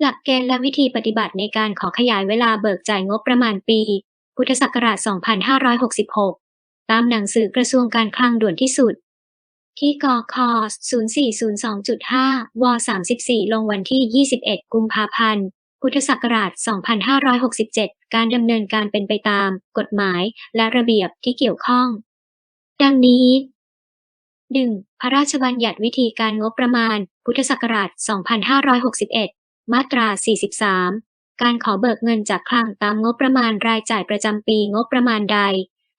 หลักเกณฑ์และวิธีปฏิบัติในการขอขยายเวลาเบิกจ่ายงบประมาณปี พุทธศักราช 2566 ตามหนังสือกระทรวงการคลังด่วนที่สุด ที่กค0402.5ว34 ลงวันที่ 21 กุมภาพันธ์ พุทธศักราช 2567 การดำเนินการเป็นไปตาม กฎหมายและระเบียบที่เกี่ยวข้อง ดังนี้ 1. พระราชบัญญัติวิธีการงบประมาณ พุทธศักราช 2561 มาตรา 43 การขอเบิกเงินจากคลังตามงบประมาณรายจ่ายประจำปีงบประมาณใด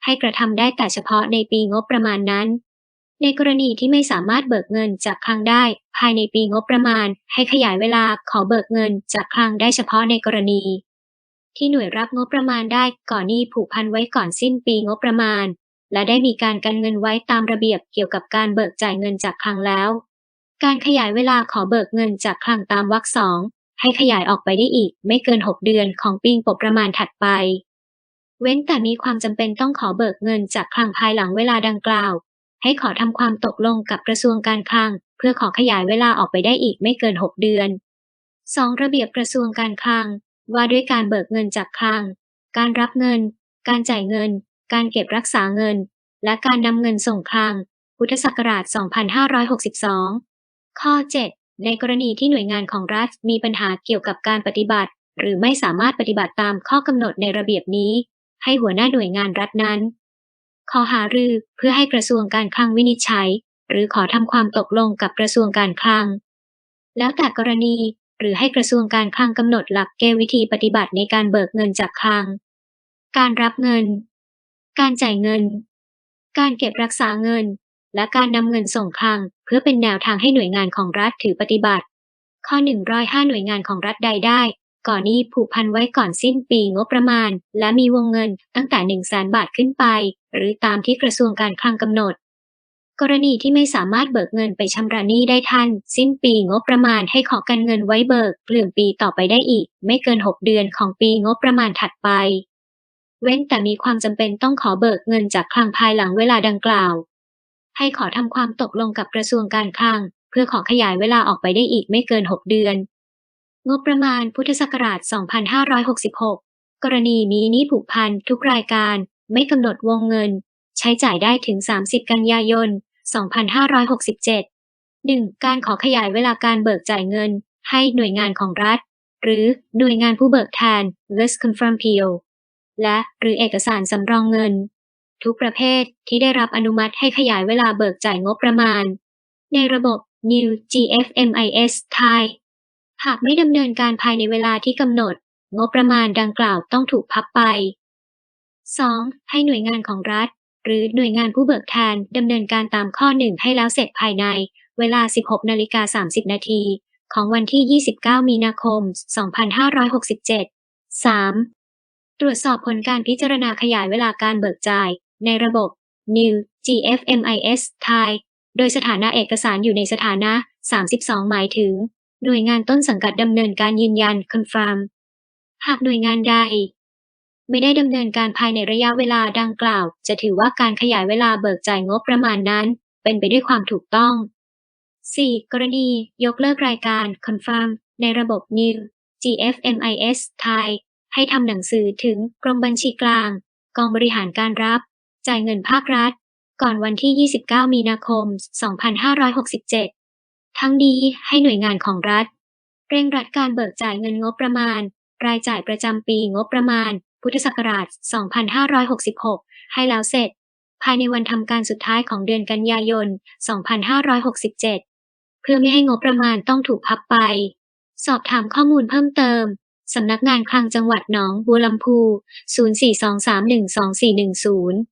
ให้กระทำได้แต่เฉพาะในปีงบประมาณนั้น ในกรณีที่ไม่สามารถเบิกเงินจากคลังได้ ภายในปีงบประมาณ ให้ขยายเวลาขอเบิกเงินจากคลังได้เฉพาะในกรณี ที่หน่วยรับงบประมาณได้ก่อนหนี้ผูกพันไว้ก่อนสิ้นปีงบประมาณ และได้มีการกันเงินไว้ตามระเบียบเกี่ยวกับการเบิกจ่ายเงินจากคลังแล้วการขยายเวลาขอเบิกเงินจากคลังตามวรรคสอง ให้ขยายออกไปได้อีกไม่เกิน 6 เดือนของปีงบประมาณถัดไป เว้นแต่มีความจำเป็นต้องขอเบิกเงินจากคลังภายหลังเวลาดังกล่าว ให้ขอทำความตกลงกับกระทรวงการคลัง เพื่อขอขยายเวลาออกไปได้อีกไม่เกิน 6 เดือน 2. ระเบียบกระทรวงการคลัง ว่าด้วยการเบิกเงินจากคลัง การรับเงิน การจ่ายเงิน การเก็บรักษาเงิน และการนำเงินส่งคลัง พุทธศักราช 2562 ข้อ 7 ในกรณีที่หน่วยงานของรัฐมีปัญหาเกี่ยวกับการปฏิบัติ หรือไม่สามารถปฏิบัติตามข้อกำหนดในระเบียบนี้ ให้หัวหน้าหน่วยงานรัฐนั้น ขอหารือเพื่อให้กระทรวงการคลังวินิจฉัย หรือขอทำความตกลงกับกระทรวงการคลัง แล้วแต่กรณีหรือให้กระทรวงการคลังกำหนดหลักเกณฑ์วิธีปฏิบัติในการเบิกเงินจากคลัง การรับเงิน การจ่ายเงิน การเก็บรักษาเงิน และการนำเงินส่งคลัง พื่อเป็นแนวทางให้หน่วยงานของรัฐถือปฏิบัติ ข้อ 105 หน่วยงานของรัฐใดได้ ก่อนหนี้ผูกพันไว้ก่อนสิ้นปีงบประมาณ และมีวงเงินตั้งแต่1 0 0 0 0แสนบาทขึ้นไป หรือตามที่กระทรวงการคลังกำหนด กรณีที่ไม่สามารถเบิกเงินไปชำระหนี้ได้ทัน สิ้นปีงบประมาณให้ขอกันเงินไว้เบิกเปลี่ยนปีต่อไปได้อีก ไม่เกิน 6 เดือนของปีงบประมาณถัดไป เว้นแต่มีความจำเป็นต้องขอเบิกเงินจากคลังภายหลังเวลาดังกล่าว ให้ขอทำความตกลงกับกระทรวงการคลัง เพื่อขอขยายเวลาออกไปได้อีกไม่เกิน 6 เดือน งบประมาณพุทธศักราช 2566 กรณีมีหนี้ผูกพันทุกรายการไม่กำหนดวงเงิน ใช้จ่ายได้ถึง 30 กันยายน 2567 1. การขอขยายเวลาการเบิกจ่ายเงิน ให้หน่วยงานของรัฐ หรือหน่วยงานผู้เบิกแทน list confirm PO และหรือเอกสารสำรองเงิน ทุกประเภทที่ได้รับอนุมัติให้ขยายเวลาเบิกจ่ายงบประมาณ ในระบบ New GFMIS Thai หากไม่ดำเนินการภายในเวลาที่กำหนด งบประมาณดังกล่าวต้องถูกพับไป 2. ให้หน่วยงานของรัฐ หรือหน่วยงานผู้เบิกแทนดำเนินการตามข้อ 1 ให้แล้วเสร็จภายใน เวลา 16นาฬิกา30 นาทีของวันที่ 29 มีนาคม 2567 3. ตรวจสอบผลการพิจารณาขยายเวลาการเบิกจ่าย ในระบบ New GFMIS Thai โดยสถานะเอกสารอยู่ในสถานะ 32 หมายถึง หน่วยงานต้นสังกัดดำเนินการยืนยัน confirm หากหน่วยงานใด ไม่ได้ดำเนินการภายในระยะเวลาดังกล่าว จะถือว่าการขยายเวลาเบิกจ่ายงบประมาณนั้น เป็นไปด้วยความถูกต้อง 4. กรณียกเลิกรายการ confirm ในระบบ New GFMIS Thai ให้ทำหนังสือถึงกรมบัญชีกลาง กองบริหารการรับ จ่ายเงินภาครัฐ ก่อนวันที่ 29 มีนาคม 2567 ทั้งนี้ให้หน่วยงานของรัฐ เร่งรัดการเบิกจ่ายเงินงบประมาณ รายจ่ายประจำปีงบประมาณ พุทธศักราช 2566 ให้แล้วเสร็จ ภายในวันทำการสุดท้ายของเดือนกันยายน 2567 เพื่อไม่ให้งบประมาณต้องถูกพับไป สอบถามข้อมูลเพิ่มเติมสำนักงานคลังจังหวัดหนองบัวลำพู 0423122410